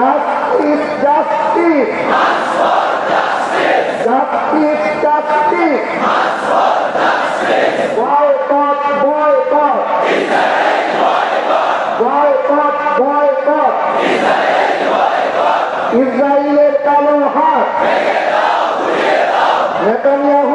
Justice, justice. March for justice. Justice, justice. March for justice. Boycott, boycott. Israel boycott. Boycott, boycott. Israel boycott. ইসরায়েলের কালো হাত Netanyahu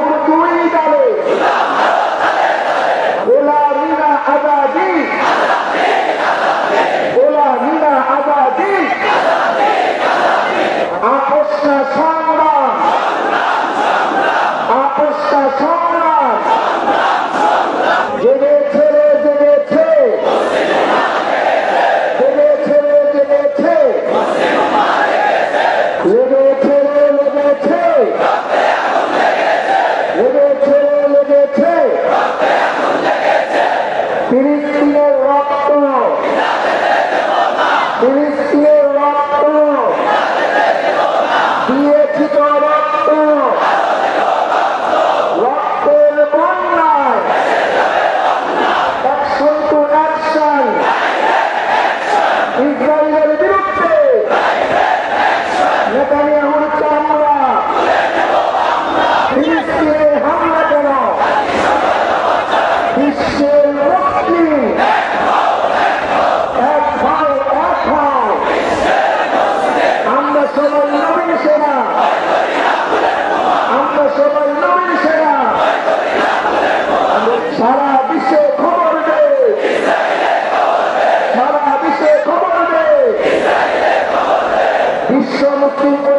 ফিলিস্তিনের রক্ত। ফিলিস্তিনের রক্ত। দিয়েছি তো রক্ত। রক্তের বন্যায়। Action to action. ইসরায়েলের বিরুদ্ধে। নেতানিয়াহুর চামড়া। ফিলিস্তিনে হামলা করা। বিশ্বের chama quem